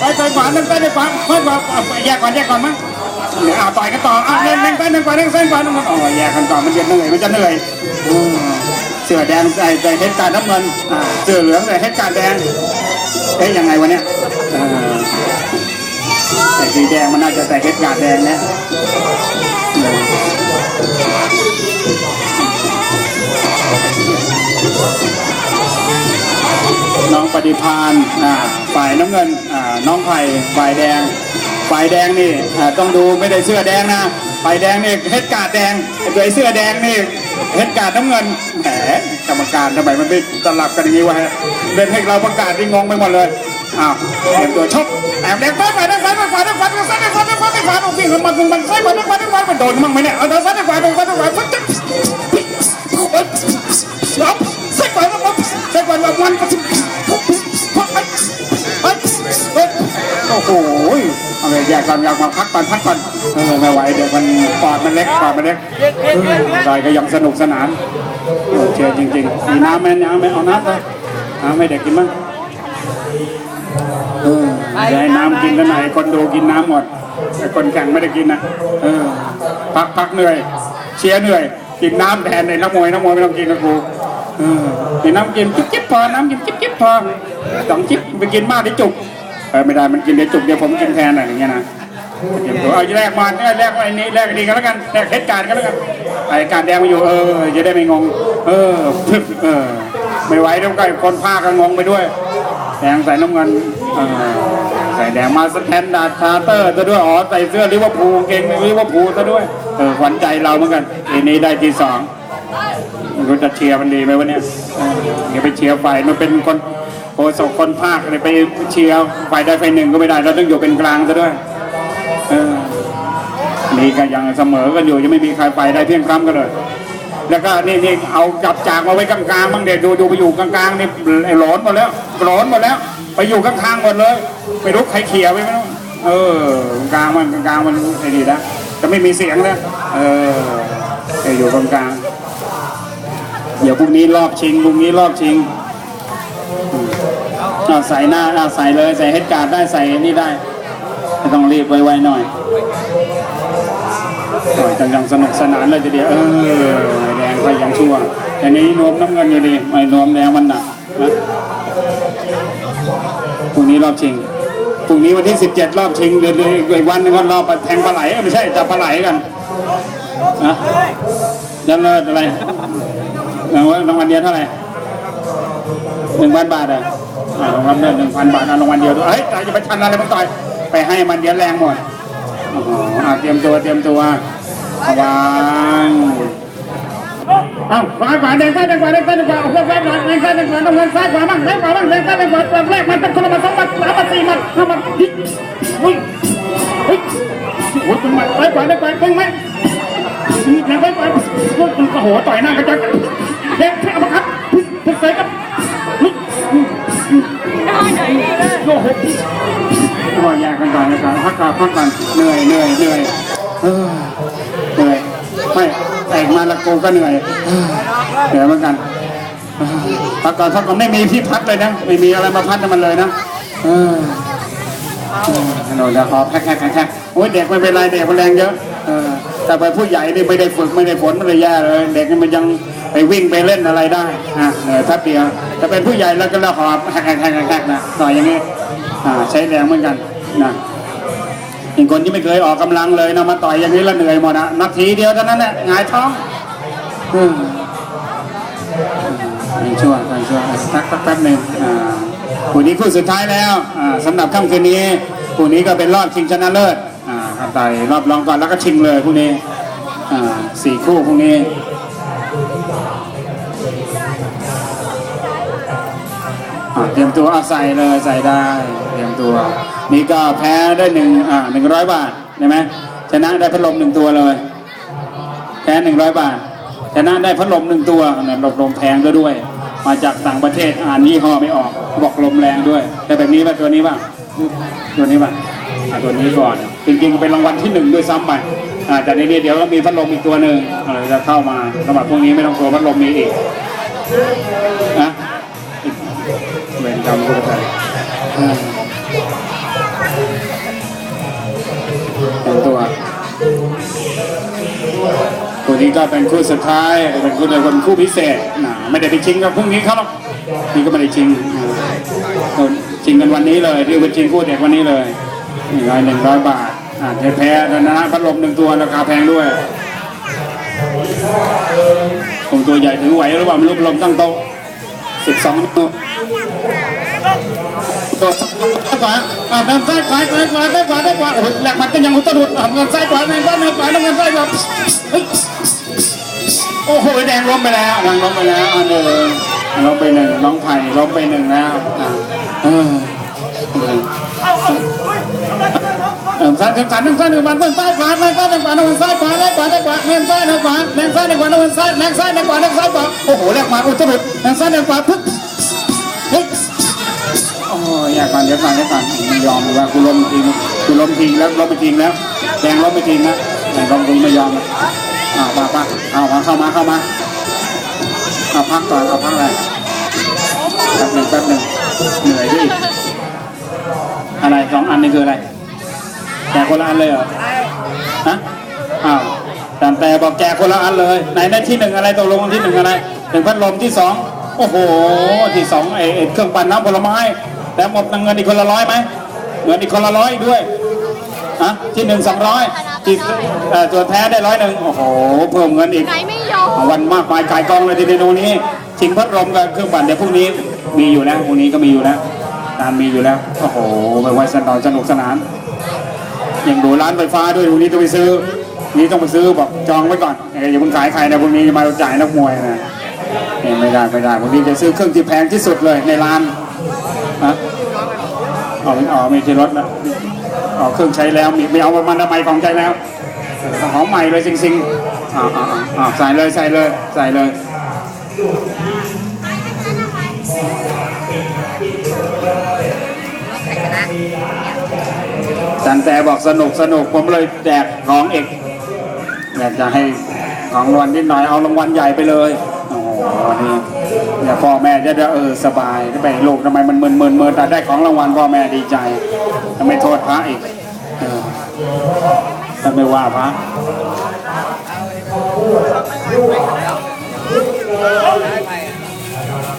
ไปไปขวาเต้นเต้นขวาไปขวาแยกก่อนแยกก่อนมั้งเอาต่อยกันต่ออะเล่นเล่นเต้นเต้นขวาเล่นเต้นขวามันอ๋อแยกกันต่อมันจะเหนื่อยมันจะเหนื่อยเสื้อแดงใส่ใส่เฮดการน้ำเงินอ่าเสื้อเหลืองใส่เฮดการแดงเอ๊ยยังไงวะเนี่ยเออใส่สีแดงมันน่าจะใส่เฮดการแดงนะเออ น้องปฏิพานอ่าฝ่ายน้ำเงินอ่าน้องไผ่ฝ่ายแดง ฝ่ายแดงนี่อ่าต้องดูไม่ได้เสื้อแดงนะฝ่ายแดงนี่เฮดการ์ดแดงตัวไอ้เสื้อแดงนี่เฮดการ์ดน้ำเงินแหมกรรมการทำไมมันไม่ตลับกันอย่างนี้วะฮะเล่นให้เราประกาศที่งงไปหมดเลยอ้าวเตรียมตัวชกแอบแดงไปไปด้านซ้ายด้านขวาด้านขวาด้านซ้ายด้านขวาด้านขวาด้านขวาวิ่งมันมันมันซ้ายขวาด้านขวาด้านขวามันโดนมั่งไหมเนี่ยเอาด้านซ้ายด้านขวาด้านขวาด้านขวาซ้ายซ้ายขวาด้านขวาซ้ายขวาด้านขวามัน โอ้โหเอาเลยแยกก่อนอยากมาพักก่อนพักก่อนเออไม่ไหวเดี๋ยวมันปอดมันเล็กปอดมันเล็กเด็กเด็กเด็กดอยก็ยังสนุกสนานโอ้เชียร์จริงๆมีน้ำไหมน้ำไหมเอาน้ำไปน้ำให้เด็กกินมั้งเออจะให้น้ำกินแล้วไหนคนดูกินน้ำหมดแต่คนแข่งไม่ได้กินนะเออพักพักเหนื่อย เชียร์เหนื่อยกินน้ำแทนในนักมวยนักมวยไม่ต้องกินนะครูเออกินน้ำกินจิ๊บจิ๊บพอน้ำกินจิ๊บจิ๊บพอสองจิ๊บไปกินมากที่จุก เออไม่ได้มันกินเดี๋ยวจุกเดี๋ยวผมกินแทนอะไรอย่างเงี้ยนะเตรียมตัวเอาแรกมาแรกไอ้นี้แรกดีกันแล้วกันแรกเหตุการณ์กันแล้วกันไอ้การแดงมาอยู่เออจะได้ไม่งง เออเออไม่ไหวแล้วก็คนผ้าก็งงไปด้วยแดงใส่น้ำเงินเออใส่แดงมาสแตนดาร์ดชาร์เตอร์ซะด้วยอ๋อใส่เสื้อลิเวอร์พูลเก่งลิเวอร์พูลซะด้วยเออขวัญใจเราเหมือนกันทีนี้ได้ที่สองไม่รู้จะเชียร์มันดีไหมวะเนี่ยเดี๋ยวไปเชียร์ฝ่ายมันเป็นคน ศกคนภาคเลยไปเชียร์ฝ่ายใดฝ่ายหนึ่งก็ไม่ได้ เราต้องอยู่เป็นกลางซะด้วยเออนี่ก็ยังเสมอกันอยู่ยังไม่มีใครไปได้เพียงครั้งกันเลย แล้วก็นี่นี่เอาจับจากมาไว้กลางๆบ้างเด็ดดูดูไปอยู่กลางๆนี่หลอนหมดแล้วหลอนหมดแล้ว ไปอยู่ข้างๆหมดเลยไม่รู้ใครเขี่ยไปไม่รู้เออกลางมันกลางมันไอ้นี่นะจะไม่มีเสียงนะเออไปอยู่กลางๆเดี๋ยวพรุ่งนี้รอบชิงพรุ่งนี้รอบชิง เอาใส่หน้าเอาใส่เลยใส่เฮดการ์ดได้ใส่นี่ได้ไม่ต้องรีบไวๆหน่อยโอ้ยจังยังสนุกสนานเลยทีเดียวเออแดงก็ยังชั่วแต่นี้นวมน้ำเงินอยู่ดีไม่นวมแดงมันหนักนะพรุ่งนี้รอบชิงพรุ่งนี้วันที่ 17 รอบชิงเดือนอีกวันนึงก็รอบแทงปลาไหลไม่ใช่จับปลาไหลกันนะยันเลิศอะไรรางวัลรางวัลเดียวเท่าไหร่หนึ่งพันบาทอะ อ่ารางวัลเดียวหนึ่งพันบาทเอารางวัลเดียวด้วยเฮ้ยแต่จะไปชันอะไรมันต่อยไปให้มันเดี๋ยวแรงหมดโอ้โหเตรียมตัวเตรียมตัววังเอ้าขวาขวาแดงซ้ายแดงขวาแดงซ้ายแดงขวาเอเพื่อนซ้ายขวาแดงซ้ายแดงขวาต้องเงินซ้ายขวาบ้างแดงขวาบ้างแดงซ้ายแดงขวาแบบแรกมันเป็นคนละมาสองมาสามมาสี่มาห้ามาฮิตเฮ้ยเฮ้ยโอ้ยจังหวะซ้ายขวาแดงขวาเพ่งไหมมีแดงซ้ายขวาโอ้โหต่อยหน้ากระจายแดงแค่เอามาครับพิเศษครับเฮ้ยโอ้โห ก็แยกกันก่อนนะครับพักก่อนพักก่อนเหนื่อยเหนื่อยเหนื่อยเออเหนื่อยไม่แต่งมาละกูก็เหนื่อยเหนื่อยเหมือนกันพักก่อนพักก่อนไม่มีที่พักเลยนะไม่มีอะไรมาพัดมันเลยนะเออเออหนูจะขอแพ็คแพ็คแพ็คแพ็คโอ้ยเด็กไม่เป็นไรเด็กมันแรงเยอะเออ แต่ไปผู้ใหญ่นี่ไม่ได้ฝึกไม่ได้ฝนไม่ได้แย่เลย เด็กนี่มันยังไปวิ่งไปเล่นอะไรได้อะเหนื่อยแป๊บเดียวแต่เป็นผู้ใหญ่แล้วก็แล้วขอแพ็คแพ็คแพ็คแพ็คนะต่อยอย่างนี้อ่าใช้แรงเหมือนกันนะอย่างคนที่ไม่เคยออกกำลังเลยนะมาต่อยอย่างนี้แล้วเหนื่อยหมดนะนาทีเดียวเท่านั้นแหละหงายท้องอืมยังชั่วยังชั่วสักแป๊บหนึ่งอ่าคู่นี้คู่สุดท้ายแล้วอ่าสำหรับค่ำคืนนี้คู่นี้ก็เป็นรอบชิงชนะเลิศ ต่อยรอบรองก่อนแล้วก็ชิงเลยคู่นี้อ่าสี่คู่คู่นี้เตรียมตัวเอาใส่เลยใส่ได้เตรียมตัว นี่ก็แพ้ได้หนึ่งอ่าหนึ่งร้อยบาทใช่ไหมชนะได้พัดลมหนึ่งตัวเลย แพ้หนึ่งร้อยบาทชนะได้พัดลมหนึ่งตัวเนี่ยลมลมแพงด้วยด้วย มาจากต่างประเทศอ่านยี่ห้อไม่ออกบอกลมแรงด้วย แต่แบบนี้ป่ะตัวนี้ป่ะตัวนี้ป่ะ อะตัวนี้ก่อน จริงๆเป็นรางวัลที่หนึ่งด้วยซ้ำไปอ่าแต่ในนี้เดี๋ยวเรามีพัดลมอีกตัวหนึ่งอ่าจะเข้ามาสำหรับพวกนี้ไม่ต้องกลัวพัดลมมีอีกนะเวรกรรมกูจะไปอืมเป็นตัว ตัวนี้ก็เป็นคู่สุดท้าย เป็นคู่เดียวกันคู่พิเศษนะไม่ได้ไปชิงกับพรุ่งนี้เขาหรอกนี่ก็ไม่ได้ชิงอ่าชิงกันวันนี้เลยที่เป็นชิงคู่เด็กวันนี้เลย นึ่งร้อยหนึ่งร้อยบาทอ่าแพ้ชนะพัดลมหนึ่งตัวราคาแพงด้วยผมตัวใหญ่ถือไหวหรือเปล่าไม่รู้พัดลมตั้งโต๊ะสิบสองนิ้วตัวขวาอ่าด้านซ้ายขวาขวายขวาด้านขวาด้านขวาโอ้โหแหลกมันก็ยังอุตรุดอ่าเงินซ้ายขวาเงินซ้ายเงินขวาเงินซ้ายขวาโอ้โหแดงล้มไปแล้วแดงล้มไปแล้วอันหนึ่งล้มไปหนึ่งน้องไผ่ล้มไปหนึ่งแล้วอะเออ เออซ้ายซ้ายหนึ่งซ้ายหนึ่งวันเงินซ้ายขวาเงินซ้ายหนึ่งขวาเงินซ้ายขวาเงินขวาเงินขวาเงินซ้ายหนึ่งขวาเงินซ้ายหนึ่งขวาเงินซ้ายเงินซ้ายหนึ่งขวาเงินซ้ายขวาโอ้โหแลกมาอุตรุดเงินซ้ายหนึ่งขวาพึ่งเฮ้ยโอ้ยอยากก่อนเดี๋ยวก่อนเดี๋ยวก่อนไม่ยอมว่ากูล้มทิ้งกูล้มทิ้งแล้วล้มไปทิ้งแล้วแดงล้มไปทิ้งนะแต่ล้มกูไม่ยอมเอาวมาปะเอามาเข้ามาเข้ามาเอาพักก่อนเอาพักอะไรแป๊บหนึ่งแป๊บหนึ่งเหนื่อยดิอะไรสองอันนี่คืออะไร แจกคนละอันเลยเหรอฮะอ้าวแต่แต่บอกแจกคนละอันเลยไหนได้ที่หนึ่งอะไรตกลงที่หนึ่งอะไรหนึ่งพัดลมที่สองโอ้โหที่สองไอ้ไอ้เครื่องปั่นน้ำผลไม้แล้วหมดเงินอีกคนละร้อยไหมเงินอีกคนละร้อยอีกด้วยฮะที่หนึ่งสองร้อยที่เอ่อตัวแท้ได้ร้อยหนึ่งโอ้โหเพิ่มเงินอีกไหนไม่ยอมวันมากมายกายกองเลยทีเดียวนี้ชิงพัดลมกับเครื่องปั่นเดี๋ยวพรุ่งนี้มีอยู่แล้วพรุ่งนี้ก็มีอยู่แล้วตามมีอยู่แล้วโอ้โหไปไว้สนุกสนุกสนาน อยังดูร้านไฟฟ้าด้วยพรุ่งนี้ต้องไปซื้อ นี้ต้องไปซื้อบอกจองไว้ก่อนเอ้ยอย่าเพิ่งขายใครนะพรุ่งนี้จะมาจ่ายนักมวยนะเอ้ยไม่ได้ไม่ได้พรุ่งนี้จะซื้อเครื่องที่แพงที่สุดเลยในร้านฮะอ๋อไม่อ๋อไม่ใช่รถนะอ๋อเครื่องใช้แล้วมีไม่เอามันทำไมของใช้แล้วของใหม่เลยซิงซิงอ่าอ่าอ่าอ่าใส่เลยใส่เลยใส่เลย จันแต่บอกสนุกสนุกผมเลยแจกของเอกอยากจะให้ของรางวัลนิดหน่อยเอารางวัลใหญ่ไปเลยโอ้โหนี่เนี่ยพ่อแม่จะได้เออสบายไปลูกทำไมมันมึนมึนมึนแต่ได้ของรางวัลพ่อแม่ดีใจทำไมโทษพระอีกทำไมว่าพระอ่า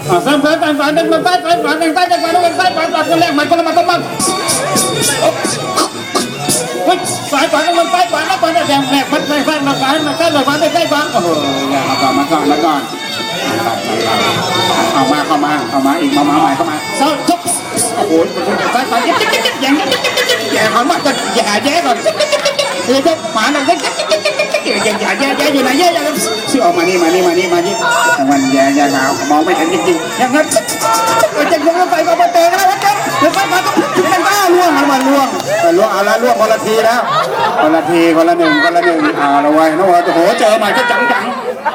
เสริมเสริมต่างฝ่ายต่างฝ่ายต่างฝ่ายต่างฝ่ายต่างฝ่ายต่างฝ่ายต่างฝ่ายคนแรกมันคนละมันต้องมันเฮ้ยสายฝันมันไปฝันแล้วฝันแต่แดงแหลกมันไปฝันมาฝันมาฝันมาฝันไปใกล้ฝันโอ้โหอย่ามาก่อนมาก่อนมาก่อนเอามาเข้ามาเข้ามาอีกมามาใหม่เข้ามาเศร้าจุ๊บโอ้โหมันจะสายฝันจิ๊บจิ๊บจิ๊บจิ๊บแย่งจิ๊บจิ๊บจิ๊บจิ๊บแย่เขามาจะแย่แย่ก่อนจิ๊บจิ๊บจิ๊บจิ๊บเดี๋ยวจะหมาหน่อยจิ๊บจิ๊บจิ๊บ จิ๊บจิ๊บจิ๊บแย่แย่แย่แย่อยู่ไหนแย่แย่ชื่อออกมานี่มานี่มานี่มานี่มันแย่แย่ขาวมองไม่เห็นจริงๆอย่างนั้นจะยังไงก็มาเตะกันแล้วจ๊บเดี๋ยวไปมาต้องเป็นบ้าล่วงมันล่วงมันล่วงเอาละล่วงคนละทีแล้วคนละทีคนละหนึ่งคนละหนึ่งอ่าเราไว้นะว่าโอ้โหเจอมาก็จังจัง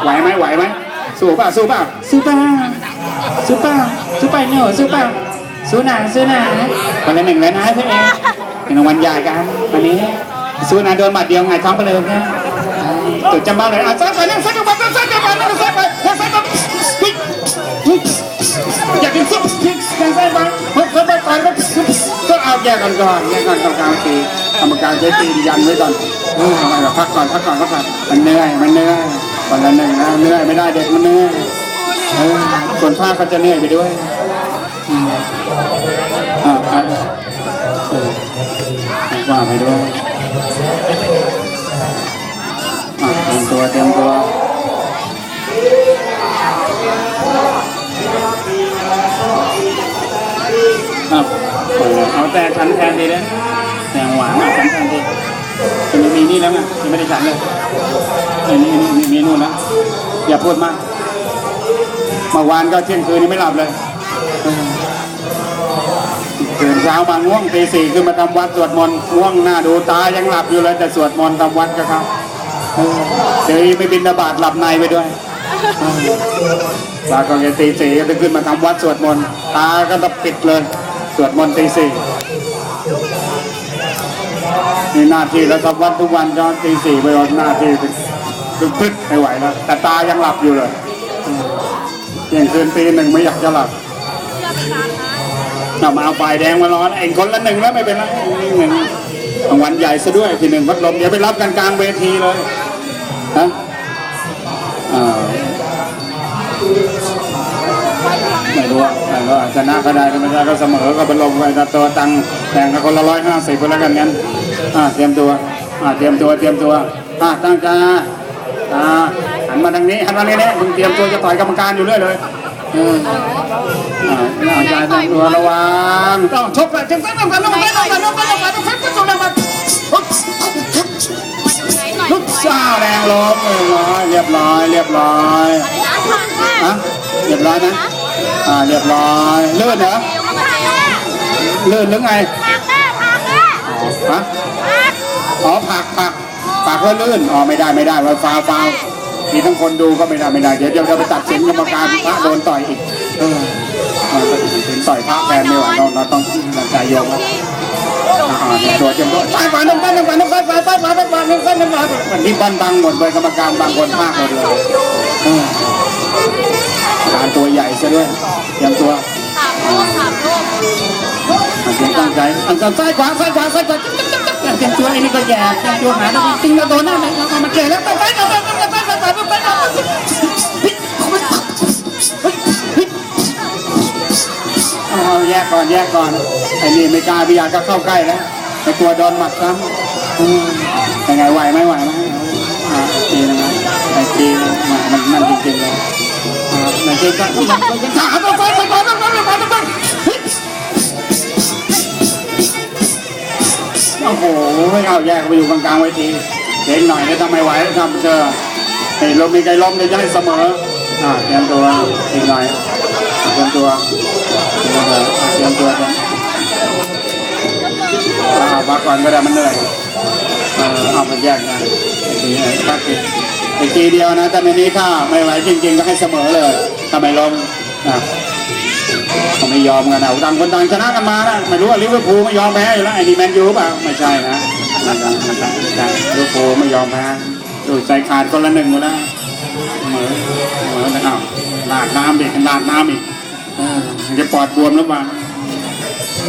ไหวไหมไหวไหมสู้ป่ะสู้ป่ะสู้ป่าสู้ป่าสู้ไปเหนียวสู้ป่าสู้หนาสู้หนาคนละหนึ่งแล้วนะเพี่เองเป็นรางวัลใหญ่กันวันนี้สู้นะโดนหมัดเดียวไงท้องไปเลยนะ จุดจำบ้านเลยอะซ้ายไปนั่งซ้ายไปนั่งซ้ายไปนั่งซ้ายไปนั่งซ้ายไปอยากกินซุปพริกนั่งซ้ายไปเฮ้ยซ้ายไปก่อนแล้วก็เอาแยกกันก่อนแยกกันกรรมการตีกรรมการใช้ตียันไว้ก่อนเออทำไมล่ะพักก่อนพักก่อนพักก่อนมันเหนื่อยมันเหนื่อยคนละหนึ่งนะเหนื่อยไม่ได้เด็กมันเหนื่อยเออคนภาคก็จะเหนื่อยไปด้วยอ่าอ่าว่าไปด้วย ตัวเตรียมตัวครับเออเอาแต่ฉันแทนดีเลยแต่หวานเอาฉันแทนดีจะมีนี่แล้วไงยังไม่ได้ฉันเลยนี่นี่นี่มีนู่นแล้วอย่าพูดมากเมื่อวานก็เที่ยงคืนนี้ไม่หลับเลยเออตื่นเช้ามาง่วงตีสี่ขึ้นมาทำวัดสวดมนต์ง่วงหน้าดูตายังหลับอยู่เลยแต่สวดมนต์ทำวัดก็ครับ เดี๋ยวไม่บินบาตหลับในไปด้วยตาก็แค่ตีสี่ก็จะขึ้นมาทำวัดสวดมนต์ตาก็ต้องปิดเลย สวดมนต์ตีสี่นี่หน้าที่แล้วทำวัดทุกวันจนตีสี่ไปวันหน้าที่ตึงพึดไม่ไหวแล้ว แต่ตายังหลับอยู่เลยออเที่ยงคืนตีหนึ่งไม่อยากจะหลับเอามาเอาไฟแดงมาร้อนเองคนละหนึ่งแล้วไม่เป็นไรหนึ่งรางวัลใหญ่ซะด้วยทีหนึ่งพัดลมเดี๋ยวไปรับกันกลางเวทีเลย ฮะไม่รู้ว่าแต่ก็ชนะก็ได้ก็ไม่ได้ก็เสมอก็เป็นลมไปต่ตัวตังแข่งกันคนละร้อยห้าสิบคนละกันงั้นอ่าเตรียมตัวอ่าเตรียมตัวเตรียมตัวอ่าตั้งใจอ่าหันมาทางนี้หันมาทางนี้มึงเตรียมตัวจะต่อยกรรมการอยู่เรื่อยเลยอออ่าอาจารย์ตัวระวังต้องชกแบบจังๆต้องกันต้องกันต้องกันต้องกันต้องกันต้องกันต้องกัน ลุกซ่าแรงลมเรียบร้อยเรียบร้อยเรียบร้อยฮะเรียบร้อยนะอ่าเรียบร้อยลื่นเหรอลื่นหรือไงฮะอ๋อผักผักผักว่าลื่นอ๋อไม่ได้ไม่ได้ว่าฟาวฟาวมีทั้งคนดูก็ไม่ได้ไม่ได้เดี๋ยวเดี๋ยวเราไปตัดสินกรรมการพระโดนต่อยอีกเออเราไปถึงต่อยพระแทนไม่ไหวเราเราต้องใจโยมนะ ตัวเตรียมตัวไปไปน้ำกันน้ำกันน้ำกันไปไปไปไปไปน้ำกันน้ำกันวันนี้บันบังหมดเลยกรรมการบางคนพากหมดเลยเออการตัวใหญ่ซะด้วยเตรียมตัวอ่าเตรียมตั้งใจอันซ้ายขวาซ้ายขวาซ้ายขวาเตรียมตัวไอ้นี่ก็แย่เต็มตัวหาแล้วจริงแล้วโดนหน้าไหนเอามาเจอแล้วไปไปไปไปไปไปไปไปไปไป แยกก่อนแยกก่อนไอ้นี่ไม่กล้าพิยาก็เข้าใกล้แล้วแต่กลัวดอนหมัดซ้ำยังไงไหวไหมไหวไหมตีนะไอ้ตีมามันมันจริงๆเลยมันจริงก็ถามว่าไฟไฟไฟไฟไฟไฟไฟโอ้โหไม่เอาแยกไปอยู่กลางๆไว้ทีเด็กหน่อยแล้วทำไมไหวทำเจอไอ้ลมมีใครล้มได้เสมออ่าเตรียมตัวอีกหน่อยเตรียมตัว เตรียมตัวกันเอาพักก่อนก็ได้มันเหนื่อยเออเอาไปแยกกันทีไอ้พักทีไอ้ทีเดียวนะแต่ในนี้ถ้าไม่ไหวจริงๆก็ให้เสมอเลยถ้าไม่ล้มนะเขาไม่ยอมกันนะต่างคนต่างชนะกันมานะไม่รู้ว่าลิเวอร์พูลไม่ยอมแพ้อยู่แล้วไอ้นี่แมนยูเปล่าไม่ใช่นะไม่ใช่ไม่ใช่ลิเวอร์พูลไม่ยอมแพ้ดูใจขาดคนละหนึ่งหมดแล้วเสมอเสมอแล้วอ้าวลาดน้ำอีกลาดน้ำอีก จะปอดบวมหรือเปล่า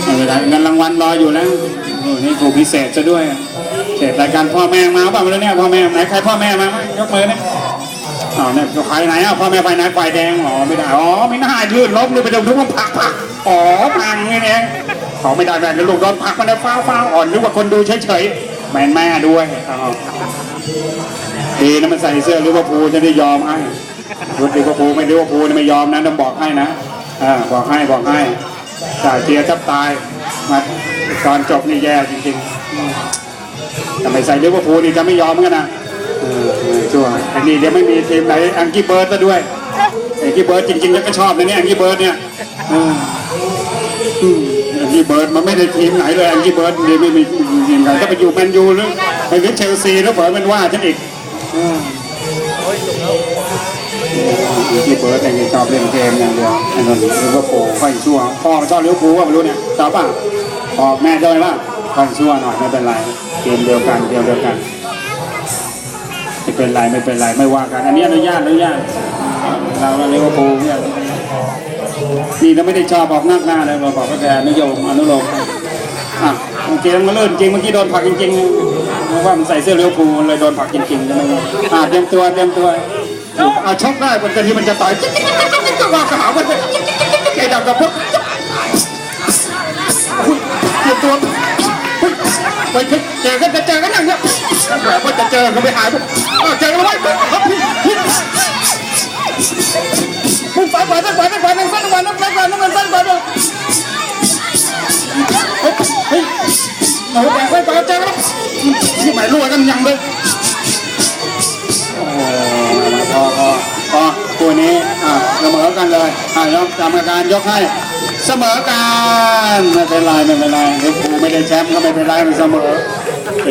ไม่เป็นไรเงินรางวัลรออยู่แล้วโอ้นี่ถูกพิเศษซะด้วยเศษรายการพ่อแม่มาเปล่าไม่รู้เนี่ยพ่อแม่ไหนใครพ่อแม่มาไหมยกมือเนี่ยอ๋อเนี่ยใครไหนอะพ่อแม่ไฟไหนไฟแดงอ๋อไม่ได้อ๋อไม่น่าลื่นล้มเลยไปโดนทุกคนผักผักอ๋อพังนี่เองเขาไม่ได้แม่ลูกโดนผักมันได้ฟ้าฟ้าอ่อนนึกว่าคนดูเฉยๆแม่แม่ด้วยดีนะมันใส่เสื้อลิเวอร์พูลจะได้ยอมให้รถลิเวอร์พูลไม่ลิเวอร์พูลไม่ยอมนะต้องบอกให้นะ อ่าบอกให้บอกให้จ่ายเทียร์แทับตายมาตอนจบนี่แย่จริงๆแต่ไม่ใส่เลิเวพูนี่จะไม่ยอมกันนะเออช่วอ้นี่เดี๋ยวไม่มีทีมไหนอังกี้เบิร์ดซะด้วยอังกี้เบิร์ดจริงๆแล้วก็ชอบนะเนี่ยอังกี้เบิร์ดเนี่ยอังกี้เบิร์ดมันไม่ได้ทีมไหนเลยอังกี้เบิร์ดนี่ไม่มีทีมไหนถ้าไปอยู่แมนยูหรือไปอยู่เชลซีแล้วเผลอมันว่าฉันอีกอ ที่เบิร์ดเนี่ยชอบเล่นเกมอย่างเดียวไอ้นนท์ลิเวอร์พูลค่อยชั่วพ่อชอบลิเวอร์พูลว่าไม่รู้เนี่ยชอบป่ะพ่อแม่ชอบไหมป่ะค่อยชั่วหน่อยไม่เป็นไรเกมเดียวกันเดียวเดียวกันไม่เป็นไรไม่เป็นไรไม่ว่ากัน อันนี้อนุญาตอนุญาตเราลิเวอร์พูลเนี่ยนี่เราไม่ได้ชอบบอกนักหน้าเลยเราบอกว่าแกนิยมอนุโลมอะเกมมันเลื่อนจริงเมื่อกี้โดนผักจริงๆเพราะว่ามันใส่เสื้อเลิเวอร์พูเลยโดนผักจริงๆใช่ไหมอะเตรียมตัวเตรียมตัว เอาชกได้บนกะทีมันจะต่อยจิ๊กจิ๊กจิ๊กจิ๊กจิ๊กจิ๊กว่าขามันจิ๊กจิ๊กจิ๊กจิ๊กไอ้ดำกับพวกอุ้ยเตรียมตัวอุ้ยไปเจอกันจะเจอกันอย่างเงี้ยแบบว่าจะเจอกันไม่หายอ้าวเจอกันไว้ครับพี่มึงฝ่ายฝ่ายฝ่ายฝ่ายฝ่ายนั่งซ้ายฝ่ายนั่งซ้ายฝ่ายนั่งซ้ายฝ่ายเฮ้ยเฮ้ยโอ้โหแดงซ้ายฝ่ายเจอกันที่หมายรู้กันยังเลย อ่าเสมอกันเลยอ่ายกกรรมการยกให้ เสมอกันไม่เป็นไรไม่เป็นไรลิเวอร์พูลไม่ได้แชมป์ก็ไม่เป็นไรมันเสมอ